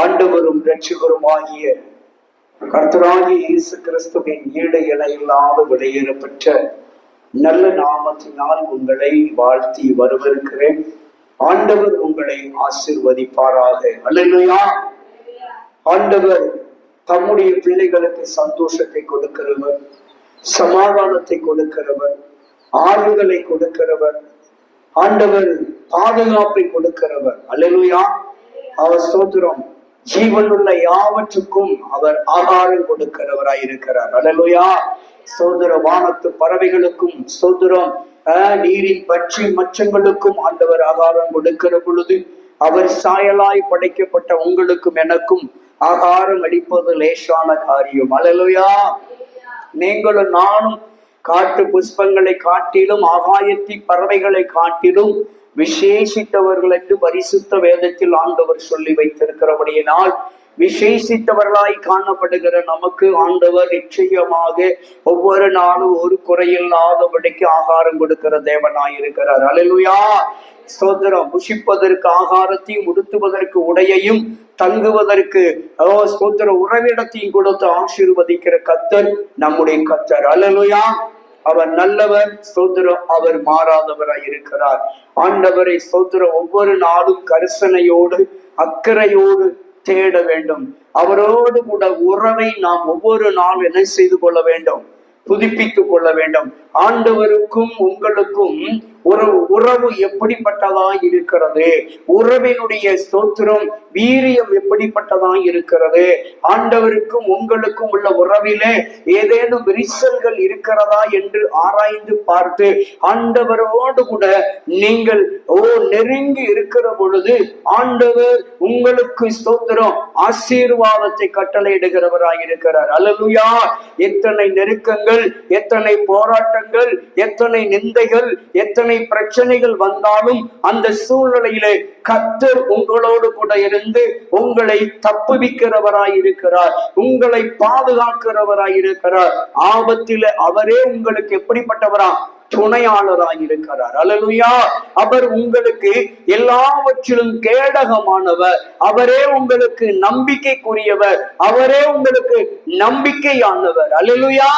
ஆண்டவரும் இரட்சகருமாகிய கர்த்தராகிய இயேசு கிறிஸ்துவின் ஈடு என இல்லாத பெற்ற நல்ல நாமத்தினால் உங்களை வாழ்த்தி வரவிருக்கிறேன் ஆண்டவர் உங்களை ஆசிர்வதிப்பாராக. அல்லையா ஆண்டவர் தம்முடைய பிள்ளைகளுக்கு சந்தோஷத்தை கொடுக்கிறவர் சமாதானத்தை கொடுக்கிறவர் ஆறுதலை கொடுக்கிறவர் ஆண்டவர் பாதுகாப்பை கொடுக்கிறவர். அல்லையா அவர் சோதரம் ஜீவனுள்ள யாவற்றுக்கும் அவர் ஆகாரம் கொடுக்கிறவராய் இருக்கிறார் அலலுயா. சோதர வானத்து பறவைகளுக்கும் சோதரம் நீரின் பற்றி மச்சங்களுக்கும் ஆண்டவர் ஆகாரம் கொடுக்கிற பொழுது அவர் சாயலாய் படைக்கப்பட்ட உங்களுக்கும் எனக்கும் ஆகாரம் அளிப்பது லேசான காரியம். அலலுயா. நீங்களும் நானும் காட்டு புஷ்பங்களை காட்டிலும் ஆகாயத்தி பறவைகளை காட்டிலும் விசேஷித்தவர்கள் என்று பரிசுத்த வேதத்தில் ஆண்டவர் சொல்லி வைத்திருக்கிறபடியினால் விசேஷித்தவர்களாய் காணப்படுகிற நமக்கு ஆண்டவர் நிச்சயமாக ஒவ்வொரு நாளும் ஒரு குறையில்லாதபடிக்கு ஆகாரம் கொடுக்கிற தேவனாய் இருக்கிறார் அலையா ஸ்தோத்திரம். புஷிப்பதற்கு ஆகாரத்தையும் உடுத்துவதற்கு உடையையும் தங்குவதற்கு சோதர உறவிடத்தையும் கொடுத்து ஆசீர்வதிக்கிற கத்தர் நம்முடைய கத்தர். அலலுயா அவர் நல்லவர் சோதரம் அவர் மாறாதவராய் இருக்கிறார். ஆண்டவரை ஸ்தோத்திரம் ஒவ்வொரு நாளும் கரிசனையோடு அக்கறையோடு தேட வேண்டும். அவரோடு கூட உறவை நாம் ஒவ்வொரு நாளும் என்ன செய்து கொள்ள வேண்டும்? புதுப்பித்துக் கொள்ள வேண்டும். ஆண்டவருக்கும் உங்களுக்கும் ஒரு உறவு எப்படிப்பட்டதா இருக்கிறது? உறவினுடைய ஸ்தோத்திரம் வீரியம் எப்படிப்பட்டதா இருக்கிறது? ஆண்டவருக்கும் உங்களுக்கும் உள்ள உறவிலே ஏதேனும் விரிசல்கள் இருக்கிறதா என்று ஆராய்ந்து பார்த்து ஆண்டவரோடு கூட நீங்கள் ஓ நெருங்கி இருக்கிற பொழுது ஆண்டவர் உங்களுக்கு ஸ்தோத்திரம் ஆசீர்வாதத்தை கட்டளையிடுகிறவராய் இருக்கிறார் அலலுயா எத்தனை நெருக்கங்கள் எத்தனை போராட்டங்கள் எத்தனை நிந்தைகள் எத்தனை எத்தனை பிரச்சனைகள் வந்தாலும் அந்த சூழ்நிலையிலே கத்தர் உங்களோடு கூட இருந்து உங்களை தப்புவிக்கிறவராய் இருக்கிறார் உங்களை பாதுகாக்கிறவராய் இருக்கிறார் ஆபத்தில அவரே உங்களுக்கு எப்படிப்பட்டவரா? துணையாளராய் இருக்கிறார் அலலுயா அவர் உங்களுக்கு எல்லாவற்றிலும் கேடகமானவர். அவரே உங்களுக்கு நம்பிக்கைக்குரியவர். அவரே உங்களுக்கு நம்பிக்கையானவர். அலலுயா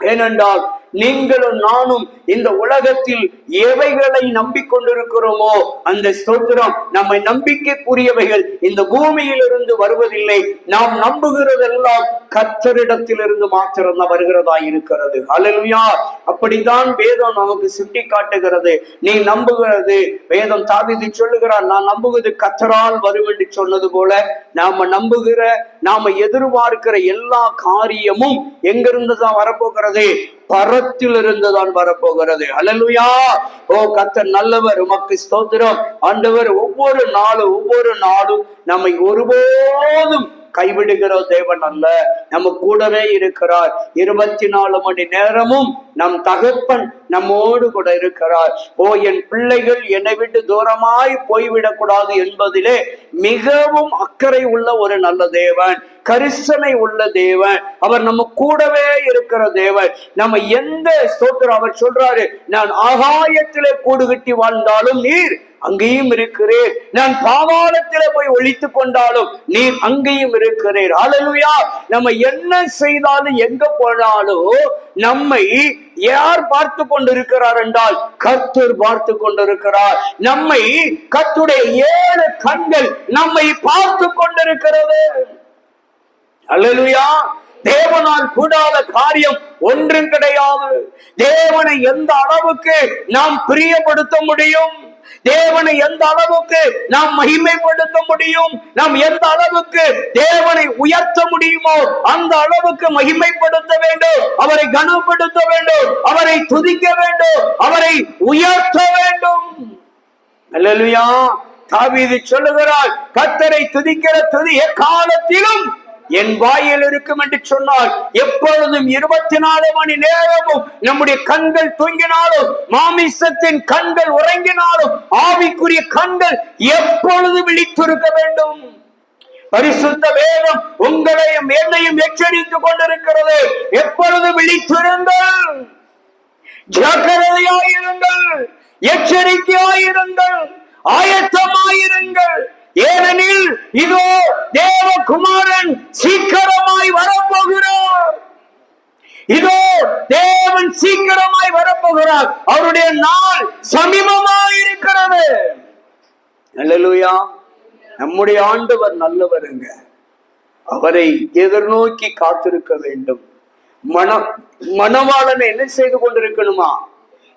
ஏனென்றால் நீங்களும் நானும் இந்த உலகத்தில் எவைகளை நம்பிக்கொண்டிருக்கிறோமோ அந்த ஸ்தோத்திரம் நம்மை நம்பிக்கைக்குரியவைகள். இந்த பூமியிலிருந்து வருவதில்லை. நாம் நம்புகிறதெல்லாம் கத்தரிடத்திலிருந்து மாத்திரம் வருகிறதா இருக்கிறது அலலுயா அப்படித்தான் வேதம் நமக்கு சுட்டி காட்டுகிறது நீ நம்புகிறது வேதம் தாவிதி சொல்லுகிறார் நான் நம்புகிறது கத்தரால் வரும் என்று சொன்னது போல நாம நம்புகிற நாம எதிர்பார்க்கிற எல்லா காரியமும் எங்கிருந்து தான் வரப்போகிறது? பரத்தில் இருந்துதான் வரப்போகிறது. அலலுயா ஓ கத்தர் நல்லவர் உமக்கு ஸ்தோத்திரம். ஆண்டவர் ஒவ்வொரு நாளும் ஒவ்வொரு நாளும் நம்மை ஒருபோதும் கைவிடுகிற தேவன் அல்ல நம்ம கூடவே இருக்கிறார். இருபத்தி நாலு மணி நேரமும் நம் தகப்பன் நம்மோடு கூட இருக்கிறார். ஓ என் பிள்ளைகள் என்னை விட்டு தூரமாய் போய்விடக் கூடாது என்பதிலே மிகவும் அக்கறை உள்ள ஒரு நல்ல தேவன். கரிசனை உள்ள தேவன். அவர் நம்ம கூடவே இருக்கிற தேவன். நம்ம எந்த ஸ்தோத்திரம் அவர் சொல்றாரு? நான் ஆகாயத்திலே கூடு கட்டி வாழ்ந்தாலும் நீர் அங்கேயும் இருக்கிறேன் நான் பாவாளத்தில போய் ஒழித்து கொண்டாலும் நீர் அங்கேயும் இருக்கிறேன் அலலுயா நம்ம என்ன செய்தாலும் எங்க போனாலும் நம்மை யார் பார்த்து கொண்டிருக்கிறார் என்றால் கர்த்தர் பார்த்து கொண்டிருக்கிறார். நம்மை கத்துடைய ஏழு கண்கள் நம்மை பார்த்து கொண்டிருக்கிறது. அல்லலுயா. தேவனால் கூடாத காரியம் ஒன்றும் கிடையாது. தேவனை எந்த அளவுக்கு நாம் பிரியப்படுத்த முடியும்? தேவனை எந்த அளவுக்கு நாம் மகிமைப்படுத்த முடியும்? நாம் எந்த அளவுக்கு தேவனை உயர்த்த முடியுமோ அந்த அளவுக்கு மகிமைப்படுத்த வேண்டும். அவரை கனப்படுத்த வேண்டும். அவரை துதிக்க வேண்டும். அவரை உயர்த்த வேண்டும். அல்லா தாவீது சொல்லுகிறார் கத்தரை துதிக்கிற துதிய எக்காலத்திலும் என் வாயில் இருக்கும் என்று சொன்னால் எப்பொழுதும் இருபத்தி நாலு மணி நேரமும் நம்முடைய கண்கள் தூங்கினாலும் மாமிசத்தின் கண்கள் உறங்கினாலும் ஆவிக்குரிய கண்கள் எப்பொழுதும் விழித்திருக்க வேண்டும். பரிசுத்த வேதம் உங்களையும் என்னையும் எச்சரித்துக் கொண்டிருக்கிறது. எப்பொழுது விழித்திருங்கள். ஜாக்கிரதையாயிருங்கள். எச்சரிக்கையாயிருங்கள். ஆயத்தமாயிருங்கள். ஏனெனில் இதோ தேவகுமாரன் சீக்கிரமாய் வரப்போகிறார். இதோ தேவன் சீக்கிரமாய் வரப்போகிறார். அவருடைய நாள் சமீபமாய் இருக்கிறது. நல்லலுயா நம்முடைய ஆண்டவர் நல்லவருங்க அவரை எதிர்நோக்கி காத்திருக்க வேண்டும். மன மணவாளனை என்ன செய்து கொண்டிருக்கணுமா?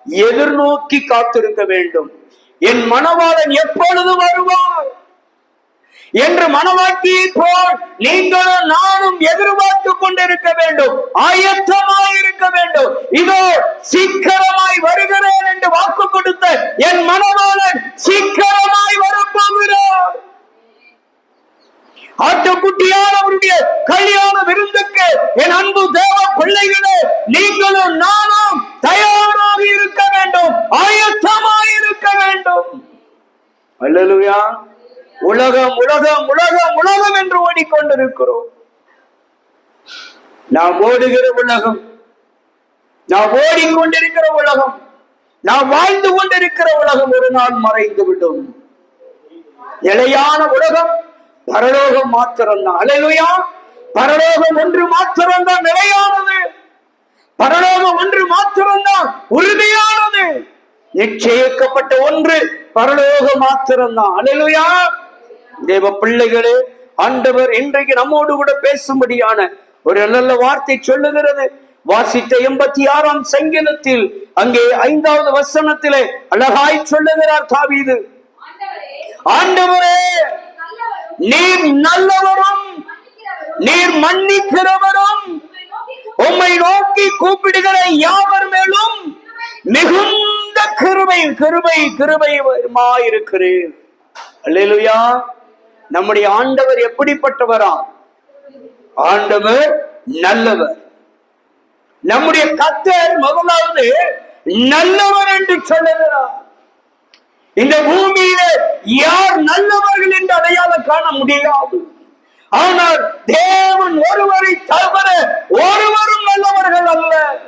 எதிர்நோக்கி காத்திருக்க வேண்டும். என் மனவாளன் எப்பொழுது வருவார் என்று மனவாக்கியை போல் நீங்களும் நானும் எதிர்பார்த்து கொண்டிருக்க வேண்டும். ஆயத்தமாய் இருக்க வேண்டும். இதோ சீக்கிரமாய் வருகிறேன் என்று வாக்கு கொடுத்த என் மனவாளன் சீக்கிரமாய் வரப்போகிறார். ஆட்டுக்குட்டியால் அவருடைய கல்யாண விருந்துக்கு என் அன்பு தேவ பிள்ளைகளே நீங்களும் நானும் தயாராக இருக்க வேண்டும். ஆயத்தமாய் இருக்க வேண்டும். அல்லலுயா. உலகம் உலகம் உலகம் உலகம் என்று ஓடிக்கொண்டிருக்கிறோம். நாம் ஓடுகிற உலகம் நாம் ஓடிக்கொண்டிருக்கிற உலகம் நாம் வாழ்ந்து கொண்டிருக்கிற உலகம் ஒரு நாள் மறைந்து விடும் நிலையான உலகம் பரலோகம் மாத்திரம்தான். அலையா பரலோகம் ஒன்று மாத்திரம்தான் நிலையானது. பரலோகம் ஒன்று மாத்திரம்தான் உறுதியானது. நிச்சயிக்கப்பட்ட ஒன்று பரலோக மாத்திரம்தான். அலையா தேவ பிள்ளைகளே ஆண்டவர் இன்றைக்கு நம்மோடு கூட பேசும்படியான ஒரு நல்ல வார்த்தை சொல்லுகிறது. வாசித்த எண்பத்தி ஆறாம் சங்கீதத்தில் அங்கே ஐந்தாவது வசனத்திலே அழகாய் சொல்லுகிறார் தாவீது. ஆண்டவரே, ஆண்டவரே நீர் நல்லவரும் நீர் மன்னிக்கிறவரும் உம்மை நோக்கி உம்மை நோக்கி கூப்பிடுகிற யாவர் மேலும் மிகுந்த கிருபை கிருபை கிருபை இருக்கிறேன் அல்லேலூயா. நம்முடைய ஆண்டவர் எப்படிப்பட்டவரா? ஆண்டவர் நல்லவர். நம்முடைய கத்தர் முதலாவது நல்லவர் என்று சொல்லுகிறார். இந்த பூமியில யார் நல்லவர்கள் என்று அடையாளம் காண முடியாது. ஆனால் தேவன் ஒருவரை தவிர ஒருவரும் நல்லவர்கள் அல்ல.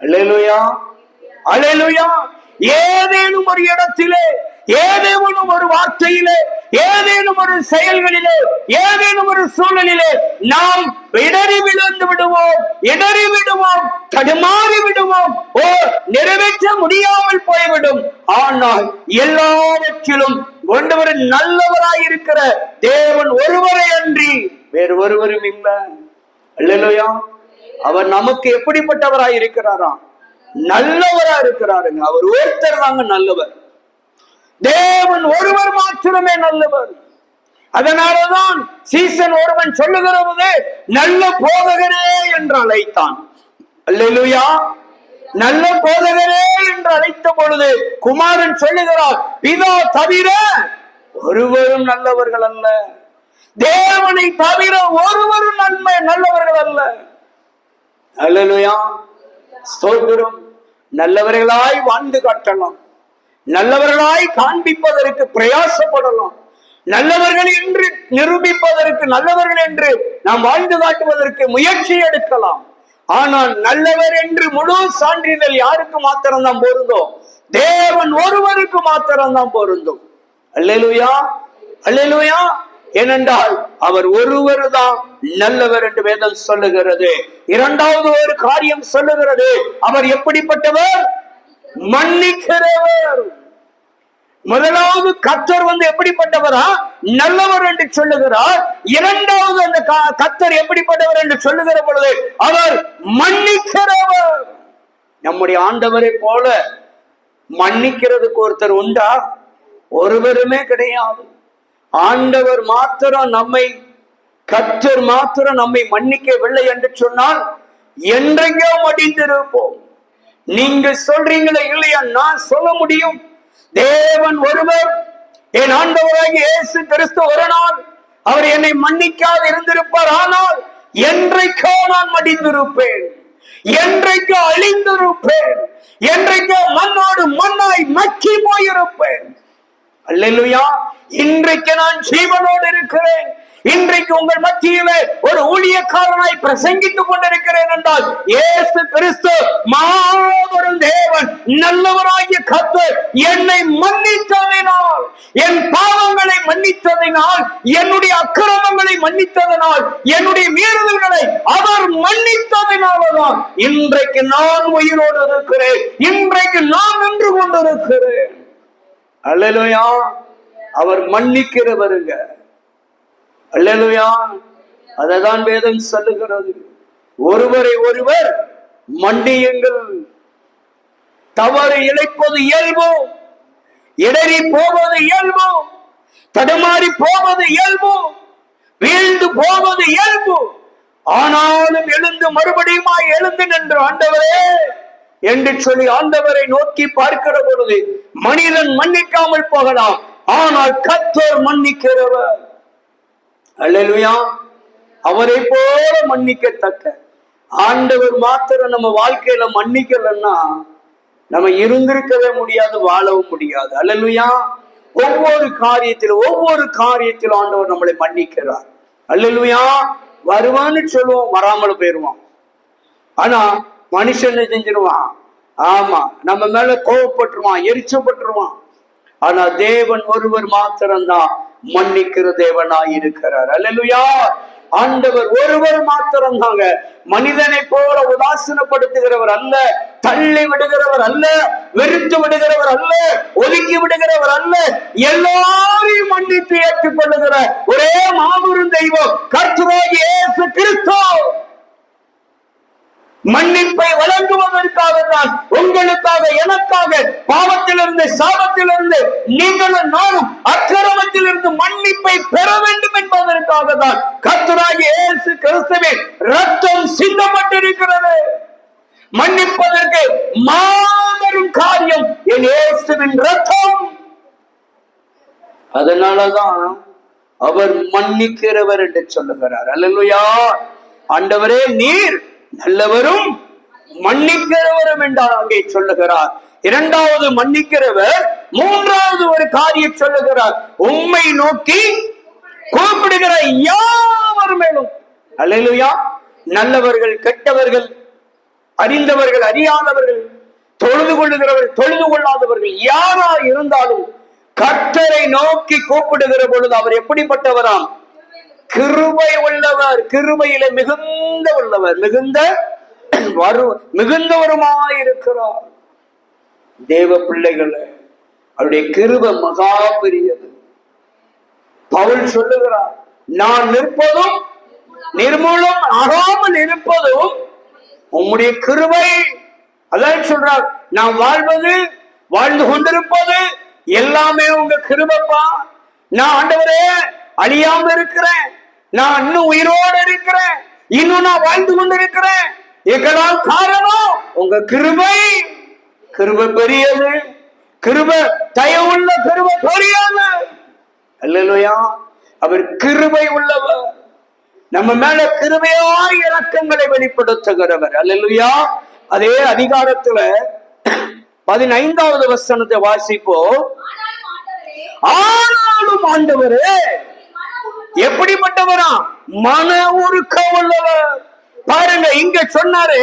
அல்லேலூயா. அல்லேலூயா. ஏதேனும் ஒரு இடத்திலே ஏதேனும் ஒரு வார்த்தையிலே ஏதேனும் ஒரு செயல்களிலே ஏதேனும் ஒரு சூழலிலே நாம் இடறி விழுந்து விடுவோம் இடறி விடுவோம் தடுமாறி விடுவோம். ஓ நிறைவேற்ற முடியாமல் போய்விடும். ஆனால் எல்லாவற்றிலும் கொண்டவர் நல்லவராயிருக்கிற தேவன் ஒருவரை அன்றி வேறு ஒருவரும் இல்லை. இல்லையா அவர் நமக்கு எப்படிப்பட்டவராய் இருக்கிறாராம் நல்லவரா இருக்கிறாருங்க. அவர் ஒருத்தர் தாங்க நல்லவர். தேவன் ஒருவர் மாத்திரமே நல்லவர். அதனாலதான் சீசன் ஒருவன் சொல்லுகிறது நல்ல போதகரே என்று அழைத்தான். அல்லா நல்ல போதகரே என்று அழைத்த பொழுது குமாரன் சொல்லுகிறார் பிதா தவிர ஒருவரும் நல்லவர்கள் அல்ல. தேவனை தவிர ஒருவரும் நன்மை நல்லவர்கள் அல்ல. அல்லேலூயா. ஸ்தோத்திரம். நல்லவர்களாய் வாழ்ந்து காட்டலாம். நல்லவர்களாய் காண்பிப்பதற்கு பிரயாசப்படலாம் நல்லவர்கள் என்று நிரூபிப்பதற்கு நல்லவர்கள் என்று நாம் வாழ்ந்து காட்டுவதற்கு முயற்சி எடுக்கலாம். ஆனால் நல்லவர் என்று முழு சான்றிதழ் யாருக்கு மாத்திரம்தான் பொருந்தும்? தேவன் ஒருவருக்கு மாத்திரம்தான் பொருந்தும். அல்லேலூயா? அல்லேலூயா? ஏனென்றால் அவர் ஒருவர் தான் நல்லவர் என்று வேதம் சொல்லுகிறது. இரண்டாவது ஒரு காரியம் சொல்லுகிறது. அவர் எப்படிப்பட்டவர்? மன்னிக்கிறவர். முதலாவது கத்தர் வந்து எப்படிப்பட்டவரா? நல்லவர் என்று சொல்லுகிறார். இரண்டாவது அந்த க- கத்தர் எப்படிப்பட்டவர் என்று சொல்லுகிற பொழுது அவர் மன்னிக்கிறவர். நம்முடைய ஆண்டவரை போல மன்னிக்கிறதுக்கு ஒருத்தர் உண்டா? ஒருவருமே கிடையாது. ஆண்டவர் மாத்திரம் நம்மை கத்தர் மாத்திரம் நம்மை மன்னிக்கவில்லை என்று சொன்னால் என்றைக்கோ மடிந்திருப்போம். நீங்க சொல்றீங்களே இல்லையா? நான் சொல்ல முடியும். தேவன் ஒருவர் என் ஆண்டவராக இயேசு கிறிஸ்து ஒரு நாள் அவர் என்னை மன்னிக்காது இருந்திருப்பார். ஆனால் என்றைக்கோ நான் மடிந்திருப்பேன். என்றைக்கோ அழிந்திருப்பேன். என்றைக்கோ மண்ணோடு மண்ணாய் மக்கி போயிருப்பேன். அல்லேலூயா இன்றைக்கு நான் ஜீவனோடு இருக்கிறேன். இன்றைக்கு உங்கள் மத்தியிலே ஒரு ஊழியக்காரனாய் பிரசங்கித்துக் கொண்டிருக்கிறேன் என்றால் ஏசு கிறிஸ்து மாபெரும் தேவன் நல்லவராகிய கத்து என்னை மன்னித்ததினால் என் பாவங்களை மன்னித்ததினால் என்னுடைய அக்கிரமங்களை மன்னித்ததனால் என்னுடைய மீறுதல்களை அவர் மன்னித்ததினால்தான் இன்றைக்கு நான் உயிரோடு இருக்கிறேன் இன்றைக்கு நான் நின்று கொண்டிருக்கிறேன். அல்லலையா. அவர் மன்னிக்கிறவருங்க. அல்லேலூயா. அததான் வேதம் சொல்லுகிறது. ஒருவரை ஒருவர் மன்னியுங்கள். தவறு இழைப்பது இயல்பு. இடறி போவது இயல்பு. தடுமாறி போவது இயல்பு. வீழ்ந்து போவது இயல்பு. ஆனாலும் எழுந்து மறுபடியுமாய் எழுந்து நின்று ஆண்டவரே என்று சொல்லி ஆண்டவரை நோக்கி பார்க்கிற பொழுது மனிதன் மன்னிக்காமல் போகலாம். ஆனால் கத்தோர் மன்னிக்கிறவர். அல்லேலூயா. அவரை போல மன்னிக்கத்தக்க ஆண்டவர் மாத்திரம் நம்ம வாழ்க்கையில மன்னிக்கலன்னா நம்ம இருந்திருக்கவே முடியாது வாழவும் முடியாது. அல்லலுயா. ஒவ்வொரு காரியத்திலும் ஒவ்வொரு காரியத்திலும் ஆண்டவர் நம்மளை மன்னிக்கிறார். அல்லலுயா. வருவான்னு சொல்லுவோம் வராமல் போயிடுவான் ஆனா மனுஷன் செஞ்சிருவான்? ஆமா நம்ம மேல கோவப்பட்டுருவான் எரிச்சப்பட்டுருவான். ஆனா தேவன் ஒருவர் மாத்திரம்தான் மன்னிக்கிற தேவனாய் இருக்கிறார் அல்லலுயா! ஆண்டவர் ஒருவர் மாத்திரம் தாங்க மனிதனை போல உதாசீனப்படுத்துகிறவர் அல்ல தள்ளி விடுகிறவர் அல்ல வெறுத்து விடுகிறவர் அல்ல ஒதுக்கி விடுகிறவர் அல்ல. எல்லாரையும் மன்னித்து ஏற்றுக்கொள்ளுகிற ஒரே மாபெரும் தெய்வம் கர்த்தராகிய இயேசு மன்னிப்பை வழங்குவதற்காகத்தான் உங்களுக்காக எனக்காக பாவத்திலிருந்து சாபத்திலிருந்து நீங்களும் நானும் அக்கிரமத்திலிருந்து மன்னிப்பை பெற வேண்டும் என்பதற்காக தான் கர்த்தராகிய இயேசு கிறிஸ்துவின் ரத்தம் சிந்தப்பட்டிருக்கிறது. மன்னிப்பதற்கு மாபெரும் காரியம் என் இயேசுவின் ரத்தம் அதனாலதான் அவர் மன்னிக்கிறவர் என்று சொல்லுகிறார். அல்லேலூயா! ஆண்டவரே நீர் நல்லவரும் மன்னிக்கிறவரும் என்றால் அங்கே சொல்லுகிறார். இரண்டாவது மன்னிக்கிறவர் மூன்றாவது ஒரு காரியம் சொல்லுகிறார். உம்மை நோக்கி கூப்பிடுகிற யாவர் மேலும்? அல்லா நல்லவர்கள் கெட்டவர்கள் அறிந்தவர்கள் அறியாதவர்கள் தொழுது கொள்ளுகிறவர்கள் தொழுது கொள்ளாதவர்கள் யாரா இருந்தாலும் கர்த்தரை நோக்கி கூப்பிடுகிற பொழுது அவர் எப்படிப்பட்டவராம்? கிருபை உள்ளவர் கிருபையில மிகுந்த உள்ளவர் மிகுந்த வரு மிகுந்தவருமாயிருக்கிறார். தேவ பிள்ளைகளை அவருடைய கிருபை மகா பெரியது. பவுல் சொல்லுகிறார் நான் நிற்பதும் நிர்மூலம் ஆகாமல் இருப்பதும் உம்முடைய கிருபை. அதான் சொல்றார் நான் வாழ்வது வாழ்ந்து கொண்டிருப்பது எல்லாமே உங்க கிருபப்பா. நான் ஆண்டவரே அழியாம இருக்கிறேன் நான் இன்னும் உயிரோடு இருக்கிறேன். இன்னும் நான் வாழ்ந்து கொண்டிருக்கிறேன். இதுக்கெல்லாம் காரணம் உங்க கிருபை. கிருபை பெரியது. கிருப தயவுள்ள கிருப பெரியது. அல்லையா அவர் கிருபை உள்ளவர். நம்ம மேல கிருபையா இறக்கங்களை வெளிப்படுத்துகிறவர். அல்லேலூயா. அதே அதிகாரத்துல பதினைந்தாவது வசனத்தை வாசிப்போ ஆனாலும் ஆண்டவரே ஆனாலும் ஆண்டவரே நீர் மன உருக்கம் எப்படிப்பட்டவரா? மன ஒரு உள்ளவர். பாருங்க இங்க சொன்னாரு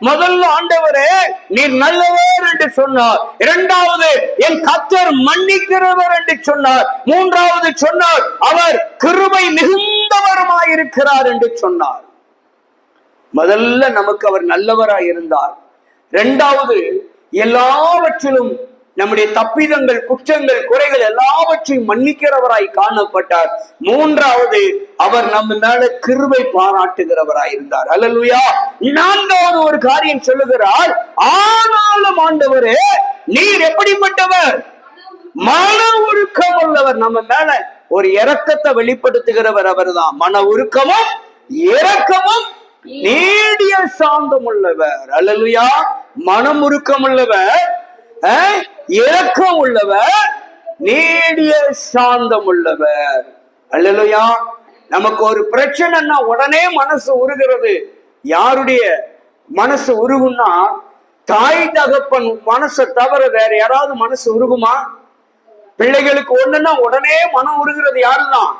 முதல்ல ஆண்டவரே நீர் நல்லவர் என்று சொன்னார். இரண்டாவது என் கத்தர் மன்னிக்கிறவர் என்று சொன்னார். மூன்றாவது சொன்னார் அவர் கிருபை மிகுந்தவருமாயிருக்கிறார் என்று சொன்னார். முதல்ல நமக்கு அவர் நல்லவராய் இருந்தார் இரண்டாவது எல்லாவற்றிலும் நம்முடைய தப்பிதங்கள் குற்றங்கள் குறைகள் எல்லாவற்றையும் மன்னிக்கிறவராய் காணப்பட்டார். மூன்றாவது அவர் நம்ம மேல கிருபை பாராட்டுகிறவராய் இருந்தார். அல்லலுயா. நான்காவது ஒரு காரியம் சொல்லுகிறார் ஆனாலும் ஆண்டவரே நீர் எப்படிப்பட்டவர்? மன உருக்கம் உள்ளவர். நம்ம மேல ஒரு இரக்கத்தை வெளிப்படுத்துகிறவர் அவர்தான். மன உருக்கமும் இரக்கமும் நீடிய சாந்தம் உள்ளவர். அல்லலுயா. மனம் உருக்கம் உள்ளவர் இரக்கம் உள்ளவர் நீடிய சாந்தம் உள்ளவர். அல்லலுயா. நமக்கு ஒரு பிரச்சனைன்னா உடனே மனசு உருகிறது. யாருடைய மனசு உருகுன்னா தாய் தகப்பன் மனசை தவிர வேற யாராவது மனசு உருகுமா? பிள்ளைகளுக்கு ஒண்ணுன்னா உடனே மனம் உருகிறது யாருதான்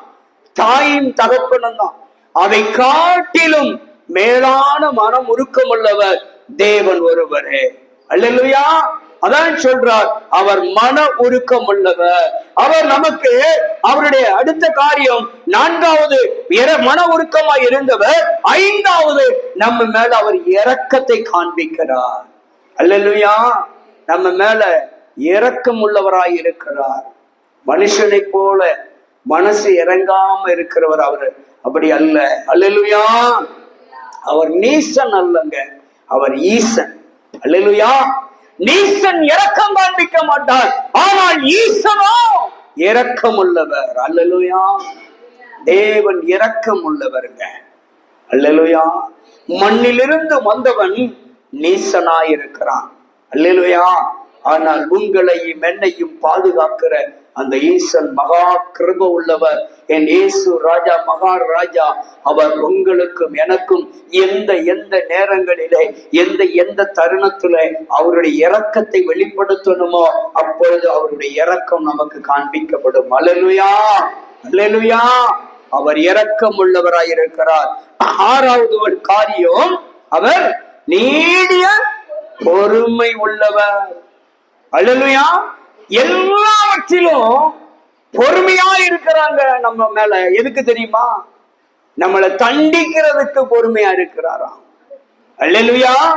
தாயும் தகப்பனும் தான். அதை காட்டிலும் மேலான மனம் உருக்கம் உள்ளவர் தேவன் ஒருவரே. அல்லேலூயா. அதான் சொல்றார் அவர் மன உருக்கம் உள்ளவர். அவர் நமக்கு அவருடைய அடுத்த காரியம் நான்காவது மன உருக்கமாய் இருந்தவர் ஐந்தாவது நம்ம மேல அவர் இரக்கத்தை காண்பிக்கிறார். அல்லலுயா நம்ம மேல இரக்கம் உள்ளவராய் இருக்கிறார். மனுஷனை போல மனசு இறங்காம இருக்கிறவர் அவர். அப்படி அல்ல. அல்லலுயா அவர் நீசன் அல்லங்க. அவர் ஈசன். அல்லலுயா நீசன் இரக்கம் காண்பிக்க மாட்டார். ஆனால் ஈசனோ இரக்கம் உள்ளவர் அல்லலுயா. தேவன் இரக்கம் உள்ளவருங்க அல்லலுயா. மண்ணிலிருந்து வந்தவன் நீசனாயிருக்கிறான். அல்லலுயா. ஆனால் உங்களையும் என்னையும் பாதுகாக்கிற அந்த ஈசன் மகா கிருப உள்ளவர். என் இயேசு ராஜா மகா ராஜா அவர் உங்களுக்கும் எனக்கும் எந்த எந்த நேரங்களிலே எந்த எந்த தருணத்திலே அவருடைய இரக்கத்தை வெளிப்படுத்தணுமோ அப்பொழுது அவருடைய இரக்கம் நமக்கு காண்பிக்கப்படும். அலலுயா அலலுயா அவர் இரக்கம் உள்ளவராய் இருக்கிறார். ஆறாவது ஒரு காரியம் அவர் நீடிய பொறுமை உள்ளவர். அழலுயா எல்லாவற்றிலும் பொறுமையா இருக்கிறாங்க நம்ம மேல. எதுக்கு தெரியுமா? நம்மளை தண்டிக்கிறதுக்கு பொறுமையா இருக்கிறாராம். அல்லேலூயா.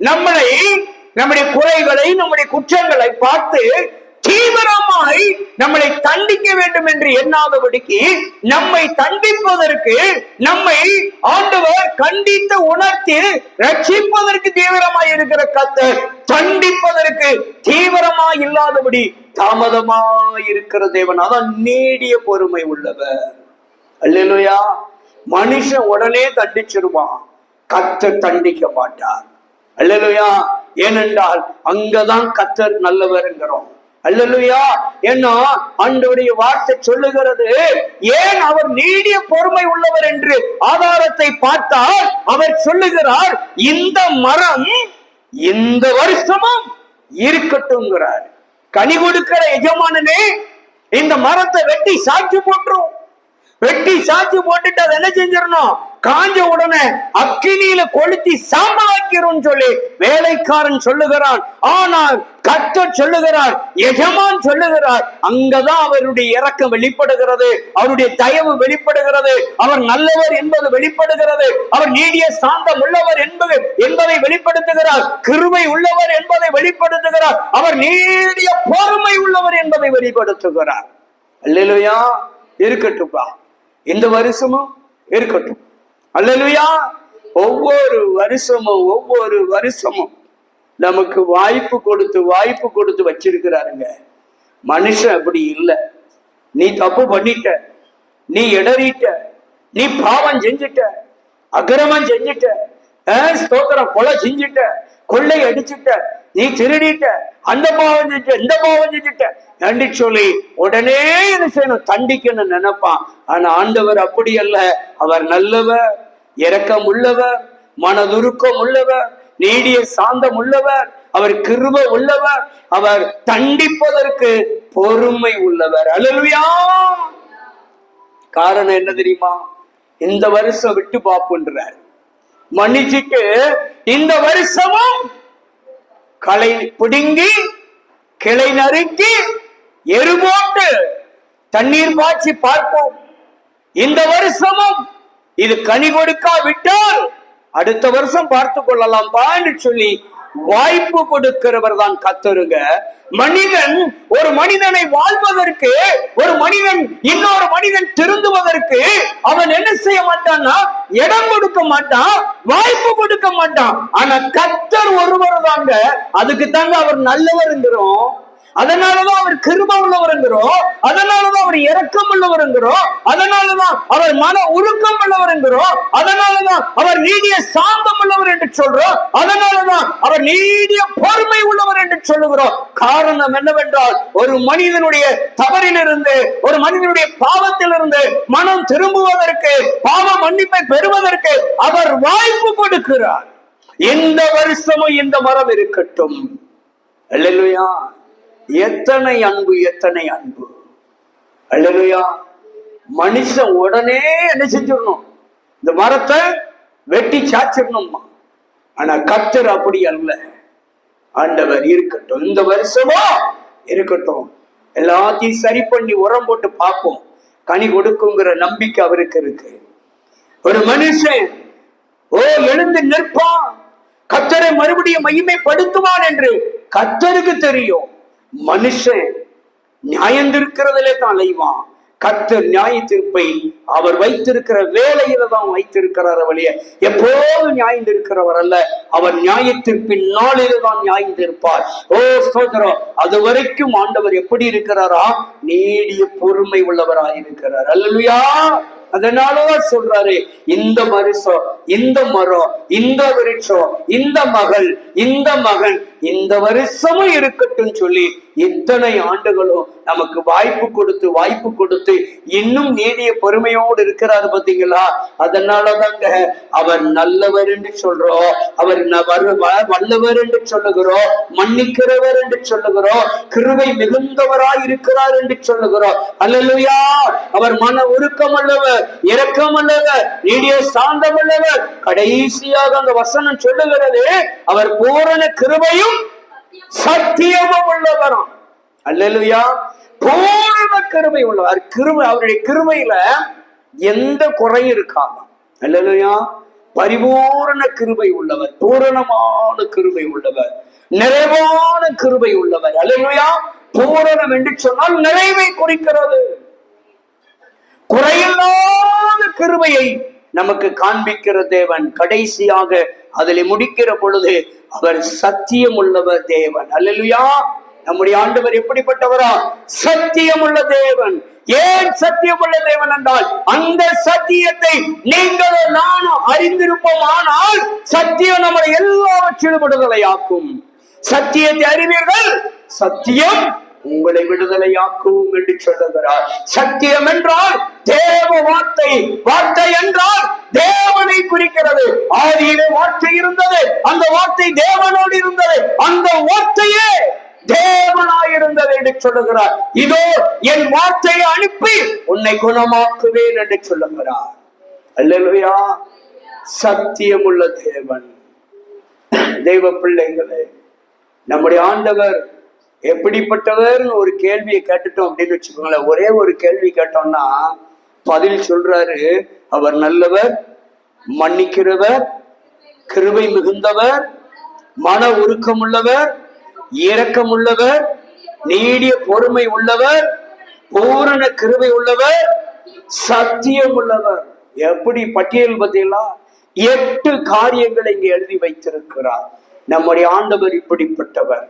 நம்மளை நம்முடைய குறைகளை நம்முடைய குற்றங்களை பார்த்து தீவிரமாய் நம்மளை தண்டிக்க வேண்டும் என்று எண்ணாதபடிக்கு நம்மை தண்டிப்பதற்கு நம்மை ஆண்டவர் கண்டித்து உணர்த்தி ரட்சிப்பதற்கு தீவிரமாய் இருக்கிற கத்தர் தண்டிப்பதற்கு தீவிரமாய் இல்லாதபடி தாமதமாய் இருக்கிற தேவன். அதான் நீடிய பொறுமை உள்ளவர். அல்லேலூயா. மனுஷன் உடனே தண்டிச்சிருவான். கத்தர் தண்டிக்க மாட்டார். அல்லேலூயா. ஏனென்றால் அங்கதான் கத்தர் நல்லவர்ங்கிறோம் அல்லலுயா. என்ன அன்றுடைய வார்த்தை சொல்லுகிறது ஏன் அவர் நீடிய பொறுமை உள்ளவர் என்று ஆதாரத்தை பார்த்தால் அவர் சொல்லுகிறார் இந்த மரம் இந்த வருஷமும் இருக்கட்டும்ங்கிறார். கனி கொடுக்கிற எஜமானனே இந்த மரத்தை வெட்டி சாட்சி போட்டுரும். வெட்டி சாட்சி போட்டுட்டு அதை என்ன செஞ்சிடணும்? காஞ்ச உடனே அக்கினியில கொளுத்தி சாம்பலாக்கிறோம் சொல்லி வேலைக்காரன் சொல்லுகிறான். ஆனால் கர்த்தர் சொல்லுகிறார் எஜமான் சொல்லுகிறார் அங்கதான் அவருடைய இறக்கம் வெளிப்படுகிறது அவருடைய தயவு வெளிப்படுகிறது அவர் நல்லவர் என்பது வெளிப்படுகிறது அவர் நீடிய சாந்தம் உள்ளவர் என்பது என்பதை வெளிப்படுத்துகிறார் கிருமை உள்ளவர் என்பதை வெளிப்படுத்துகிறார் அவர் நீடிய பொறுமை உள்ளவர் என்பதை வெளிப்படுத்துகிறார். அல்லேலூயா இருக்கட்டும்பா இந்த வருஷமும் இருக்கட்டும். அல்லேலூயா ஒவ்வொரு வருஷமும் ஒவ்வொரு வருஷமும் நமக்கு வாய்ப்பு கொடுத்து வாய்ப்பு கொடுத்து வச்சிருக்கிறாருங்க. மனுஷன் அப்படி இல்லை. நீ தப்பு பண்ணிட்ட. நீ இடறிட்ட. நீ பாவம் செஞ்சிட்ட. அக்கிரமம் செஞ்சுட்ட. ஸ்தோத்திரம் கொலை செஞ்சிட்ட. கொள்ளை அடிச்சிட்ட. நீ திருடிட்ட. அந்த பாவம் செஞ்சு இந்த பாவம் செஞ்சுட்ட. நன்றி சொல்லி உடனே என்ன செய்யணும்? தண்டிக்கணும்னு நினைப்பான். ஆனா ஆண்டவர் அப்படி அல்ல. அவர் நல்லவர் இரக்கம் உள்ளவர் மனதுருக்கம் உள்ளவர் நீடிய சாந்தம் உள்ளவர் அவர் கிருப உள்ளவர் அவர் தண்டிப்பதற்கு பொறுமை உள்ளவர். அல்லேலூயா காரணம் என்ன தெரியுமா? இந்த வருஷம் விட்டு பாப்புன்றார். மன்னிச்சுட்டு இந்த வருஷமும் களை பிடுங்கி கிளை நறுக்கி எரு போட்டு தண்ணீர் பாய்ச்சி பார்ப்போம். இந்த வருஷமும் இது கனி கொடுக்கா விட்டால் அடுத்த வருஷம் பார்த்து கொள்ளலாம்பான்னு சொல்லி வாய்ப்பு கொடுக்கிறவர் தான் கத்தருங்க. மனிதன் ஒரு மனிதனை வாழ்வதற்கு ஒரு மனிதன் இன்னொரு மனிதன் திருந்துவதற்கு அவன் என்ன செய்ய மாட்டான்னா இடம் கொடுக்க மாட்டான் வாய்ப்பு கொடுக்க மாட்டான். ஆனா கத்தர் ஒருவர் தாங்க அதுக்கு தாங்க அவர் நல்லவருங்கிறோம் அதனாலதான் அவர் கிருப உள்ளவருங்கிறோம் அதனாலதான் அவர் இறக்கம் உள்ளவருங்கிறோம் அதனாலதான் அவர் மன உருக்கம் உள்ளவருங்கிறோம் அதனாலதான் அவர் நீடிய சாந்தம் உள்ளவர் என்று சொல்றோம். அதனாலதான் அவர் நீடிய பொறுமை உள்ளவர் என்று சொல்லுகிறோம். காரணம் என்னவென்றால் ஒரு மனிதனுடைய தவறிலிருந்து ஒரு மனிதனுடைய பாவத்திலிருந்து மனம் திரும்புவதற்கு பாவ மன்னிப்பை பெறுவதற்கு அவர் வாய்ப்பு கொடுக்கிறார். இந்த வருஷமும் இந்த மரம் இருக்கட்டும். இல்லையா எத்தனை அன்பு எத்தனை அன்பு. அல்லையா மனுஷன் உடனே என்ன செஞ்சிடணும்? இந்த மரத்தை வெட்டி சாச்சிடணும்மா. ஆனா கத்தர் அப்படி அல்ல. ஆண்டவர் இருக்கட்டும். இந்த வருஷமா இருக்கட்டும். எல்லாத்தையும் சரி பண்ணி உரம் போட்டு பார்ப்போம். கனி கொடுக்குங்கிற நம்பிக்கை அவருக்கு இருக்கு. ஒரு மனுஷன் ஓ எழுந்து நிற்பான். கத்தரை மறுபடியும் மகிமைப்படுத்துவான் என்று கத்தருக்கு தெரியும். மனுஷன் நியாயந்திருக்கிறதுலே தான் அலைவான். கத்தர் நியாய தீர்ப்பை அவர் வைத்திருக்கிற வேலையில தான் வைத்திருக்கிறார் வழிய எப்போதும் நியாயந்திருக்கிறவர் அல்ல. அவர் நியாயத்திற்பின் நாளில தான் நியாயந்திருப்பார். ஓ சோதரம் அது வரைக்கும் ஆண்டவர் எப்படி இருக்கிறாரா? நீடிய பொறுமை உள்ளவராய் இருக்கிறார் அல்லலுயா! அதனாலதான் சொல்றாரு இந்த வருஷம் இந்த மரம் இந்த விருட்சம் இந்த மகள் இந்த மகன் இந்த வருஷமும் இருக்கட்டும் சொல்லி இத்தனை ஆண்டுகளும் நமக்கு வாய்ப்பு கொடுத்து வாய்ப்பு கொடுத்து இன்னும் நீடிய பொறுமையோடு இருக்கிறாரு பாத்தீங்களா அதனாலதாங்க அவர் நல்லவர் என்று சொல்றோம் அவர் வல்லவர் என்று சொல்லுகிறோம் மன்னிக்கிறவர் என்று சொல்லுகிறோம் கிருவை மிகுந்தவராய் இருக்கிறார் என்று சொல்லுகிறோம். அல்லலுயா! அவர் மன உருக்கம் அல்லவர் உள்ளவர் இரக்கம் உள்ளவர் நீடிய சாந்தம் உள்ளவர் கடைசியாக அந்த வசனம் சொல்லுகிறது அவர் பூரண கிருபையும் சத்தியமும் உள்ளவரும். அல்லா பூரண கிருமை உள்ளவர். கிருமை அவருடைய கிருமையில எந்த குறையும் இருக்காது. அல்லா பரிபூரண கிருபை உள்ளவர். பூரணமான கிருபை உள்ளவர். நிறைவான கிருபை உள்ளவர். அல்லா பூரணம் என்று சொன்னால் நிறைவை குறிக்கிறது. குறையில்லா கிருபையை நமக்கு காண்பிக்கிற தேவன். கடைசியாக அதில் முடிக்கிற பொழுது அவர் சத்தியம் உள்ளவர் தேவன். அல்லலுயா. நம்முடைய ஆண்டவர் எப்படிப்பட்டவரா? சத்தியம் உள்ள தேவன். ஏன் சத்தியம் உள்ள தேவன் என்றால் அந்த சத்தியத்தை நீங்களும் நானும் அறிந்திருப்போம். ஆனால் சத்தியம் நம்மளை எல்லாவற்றிலும் விடுதலையாக்கும். சத்தியத்தை அறிவீர்கள். சத்தியம் உங்களை விடுதலையாக்கும் என்று சொல்லுகிறார். சத்தியம் என்றால் தேவ வார்த்தை வார்த்தை என்றால் தேவனை குறிக்கிறது. ஆதியிலே வார்த்தை இருந்தது அந்த வார்த்தை தேவனோடு இருந்தது அந்த வார்த்தையே தேவனாயிருந்தது என்று சொல்லுகிறார். இதோ என் வார்த்தையை அனுப்பி உன்னை குணமாக்குவேன் என்று சொல்லுகிறார். சத்தியம் உள்ள தேவன். தெய்வ பிள்ளைகளே நம்முடைய ஆண்டவர் எப்படிப்பட்டவர்னு ஒரு கேள்வியை கேட்டுட்டோம் அப்படின்னு வச்சுக்கோங்களேன். ஒரே ஒரு கேள்வி கேட்டோம்னா பதில் சொல்றாரு. அவர் நல்லவர் மன்னிக்கிறவர் கிருபை மிகுந்தவர் மன உருக்கம் உள்ளவர் இரக்கம் உள்ளவர் நீடிய பொறுமை உள்ளவர் பூரண கிருபை உள்ளவர் சத்தியம் உள்ளவர். எப்படி பட்டியல் பார்த்தீங்களா? எட்டு காரியங்களை இங்கே எழுதி வைத்திருக்கிறார். நம்முடைய ஆண்டவர் இப்படிப்பட்டவர்.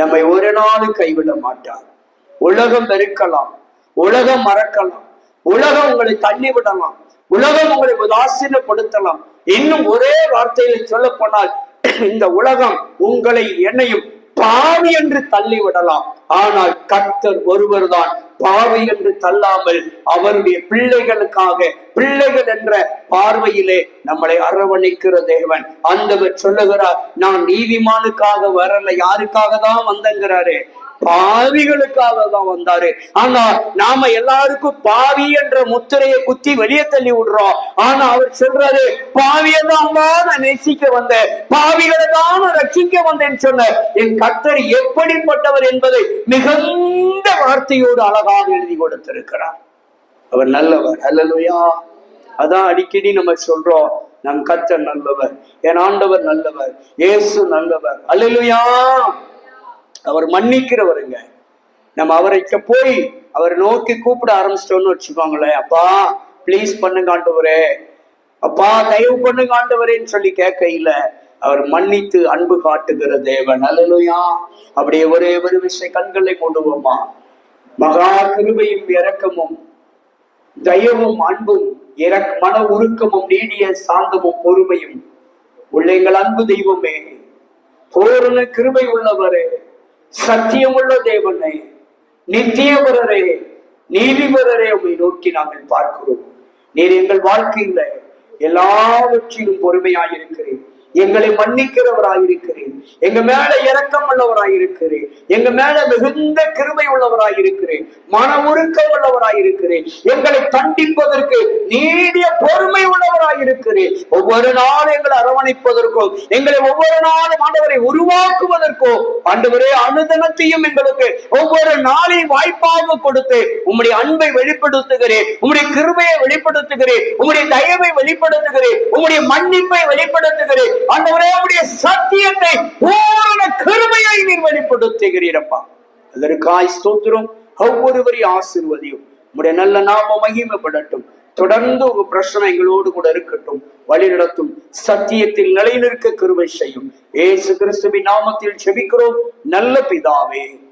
நம்மை ஒரு நாளும் கைவிட மாட்டார். உலகம் வெறுக்கலாம் உலகம் மறக்கலாம் உலகம் உங்களை தள்ளி விடலாம் உலகம் உங்களை உதாசீனப்படுத்தலாம். இன்னும் ஒரே வார்த்தையில சொல்ல போனால் இந்த உலகம் உங்களை என்னையும் பாவி என்று தள்ளி விடலாம் ஆனால் கர்த்தர் ஒருவர்தான் பாவி என்று தள்ளாமல் அவருடைய பிள்ளைகளுக்காக பிள்ளைகள் என்ற பார்வையிலே நம்மளை அரவணைக்கிற தேவன். அந்தவர் சொல்லுகிறார் நான் நீதிமானுக்காக வரல யாருக்காக தான் வந்தங்கிறாரு. பாவிகளுக்காக தான் வந்தாரு. ஆனா நாம எல்லாருக்கும் பாவி என்ற முத்திரையை குத்தி வெளியே தள்ளி விடுறோம். ஆனா அவர் சொல்றாரு பாவியை தான் நான் நேசிக்க வந்தேன். பாவிகளை தான் நான் ரட்சிக்க வந்தேன் சொன்ன என் கர்த்தர் எப்படிப்பட்டவர் என்பதை மிகுந்த வார்த்தையோடு அழகாக எழுதி கொடுத்திருக்கிறார். அவர் நல்லவர். அல்லலுயா அதான் அடிக்கடி நம்ம சொல்றோம் நம் கத்தர் நல்லவர். என் ஆண்டவர் நல்லவர். இயேசு நல்லவர். அல்லலுயா அவர் மன்னிக்கிறவருங்க. நம்ம அவரைக்க போய் அவரை நோக்கி கூப்பிட ஆரம்பிச்சிட்டோம்னு வச்சுக்கோங்களேன். அப்பா ப்ளீஸ் பண்ணுங்க ஆண்டவரே. அப்பா தயவு பண்ணுங்க ஆண்டவரேன்னு சொல்லி கேட்கையில அவர் மன்னித்து அன்பு காட்டுகிற தேவன். அல்லலுயா அப்படியே ஒரே ஒரு விஷய கண்களை கொண்டுவோமா மகா கிருபையும் இரக்கமும் தயவும் அன்பும் இறக் மன உருக்கமும் நீடிய சாந்தமும் பொறுமையும் உள்ள எங்கள் அன்பு தெய்வமே. பூரண கிருபை உள்ளவரே. சத்தியமுள்ள தேவனை நித்தியவரரே நீதிபரரே உண்மை நோக்கி நாங்கள் பார்க்கிறோம். நீர் எங்கள் வாழ்க்கையில எல்லாவற்றிலும் பொறுமையாயிருக்கிறேன் எங்களை மன்னிக்கிறவராயிருக்கிறேன். எங்க மேல இரக்கம் உள்ளவராயிருக்கிறேன். எங்க மேல மிகுந்த கிருமை உள்ளவராயிருக்கிறேன். மன உருக்கம் உள்ளவராயிருக்கிறேன். எங்களை தண்டிப்பதற்கு நீடிய பொறுமை உள்ளவராயிருக்கிறேன். ஒவ்வொரு நாளும் எங்களை அரவணைப்பதற்கும் எங்களை ஒவ்வொரு நாளும் ஆண்டவரை உருவாக்குவதற்கும் ஆண்டவரே அனுதனத்தையும் எங்களுக்கு ஒவ்வொரு நாளையும் வாய்ப்பாக கொடுத்து உம்முடைய அன்பை வெளிப்படுத்துகிறேன். உம்முடைய கிருமையை வெளிப்படுத்துகிறேன். உம்முடைய தயவை வெளிப்படுத்துகிறேன். உம்முடைய மன்னிப்பை வெளிப்படுத்துகிறேன். ஆண்டவரே உம்முடைய சத்தியத்தை பூரண கருமையை நீர் வெளிப்படுத்துகிறீரப்பா. அதற்காய் ஸ்தோத்திரம். ஒவ்வொருவரையும் ஆசிர்வதியும். உடைய நல்ல நாம மகிமைப்படட்டும். தொடர்ந்து உங்க பிரச்சனை எங்களோடு கூட இருக்கட்டும். வழிநடத்தும் சத்தியத்தில் நிலைநிற்க கிருபை செய்யும். ஏசு கிறிஸ்துவின் நாமத்தில் செபிக்கிறோம். நல்ல பிதாவே.